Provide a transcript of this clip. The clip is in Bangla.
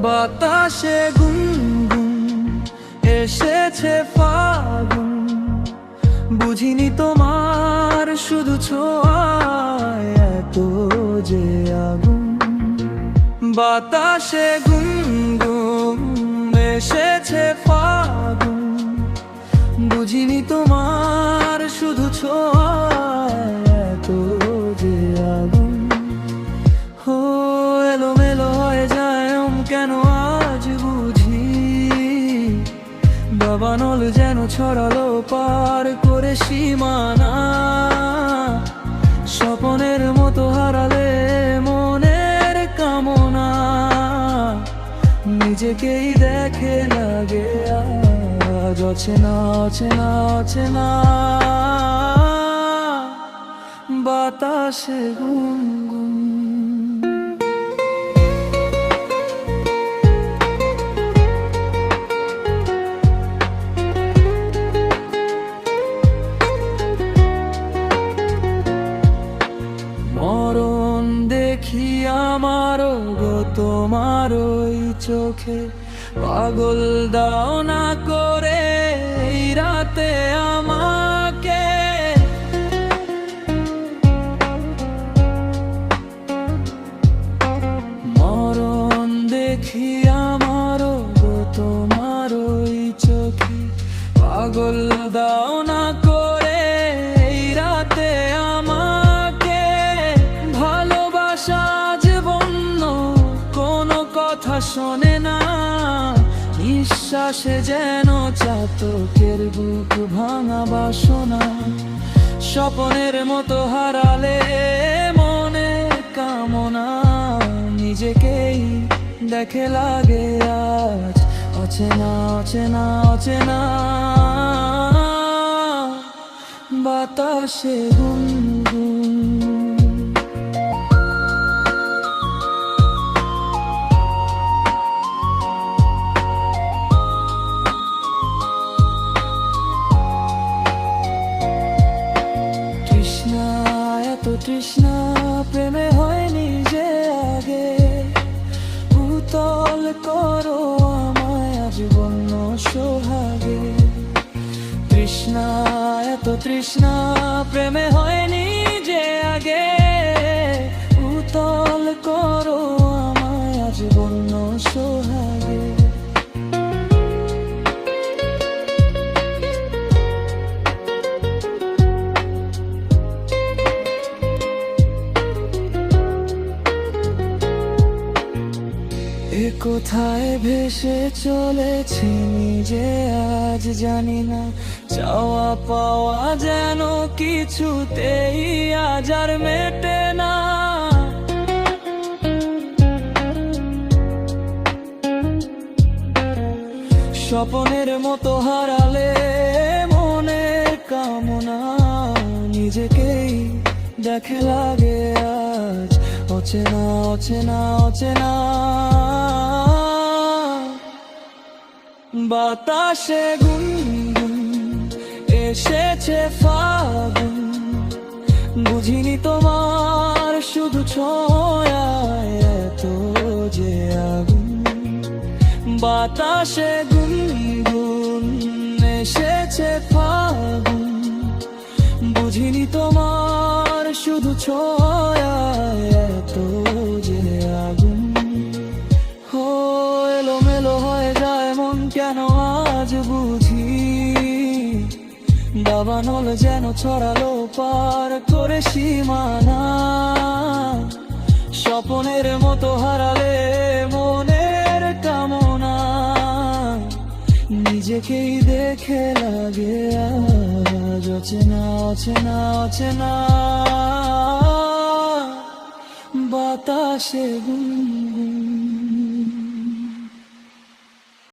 বাতাসে গুনগুন এসেছে ফাগুন। বুঝিনি তোমার শুধু ছোয়া এত যে আগুন। বাতাসে গুনগুন দাবানল যেন ছড়ালো পার করে সীমানা। স্বপনের মতো হারালে মনের কামনা। নিজেকেই দেখে লাগে আজ অচেনা অচেনা অচেনা। বাতাসে গুনগুন তোমার ওই চোখে পাগল দাও না করে রাতে আমাকে। মরণ দেখি আমারও গো তোমার ওই চোখে পাগল দাও না কথা শোনে না, নিঃশ্বাসে যেন চাতকের বুক ভাঙা বাসনা, স্বপনের মতো হারালে মনে কামনা, নিজেকেই দেখে লাগে আজ, অচেনা অচেনা অচেনা। বাতাসে গুনগুন তৃষ্ণা প্রেমে হয়নি যে আগে। ভূতল করো আমায় আজ বন্য সোহাগে। তৃষ্ণা, এত তৃষ্ণা প্রেমে হয়নি যে আগে। ভূতল করো আমায় আজ বন্য সোহাগে। কোথায় ভেসে চলেছি নিজে আজ জানি না। চাওয়া পাওয়া যেন কিছুতেই আজ আর মেটে না। স্বপনের মতো হারালে মনের কামনা নিজেকেই দেখে লাগে আজ অচেনা অচেনা অচেনা। বাতাসে গুনগুন, এসেছে ফাগুন। বুঝিনি তোমার শুধু ছোঁয়ায় এত যে আগুন। বাতাসে গুনগুন, এসেছে ফাগুন। বুঝিনি তোমার শুধু ছোঁয়ায় দাবানল যেন ছড়ালো পার করে সীমানা। স্বপনের মতো হারালে মনের কামনা। নিজেকেই দেখে লাগে আজ অচেনা অচেনা অচেনা। বাতাসে গুন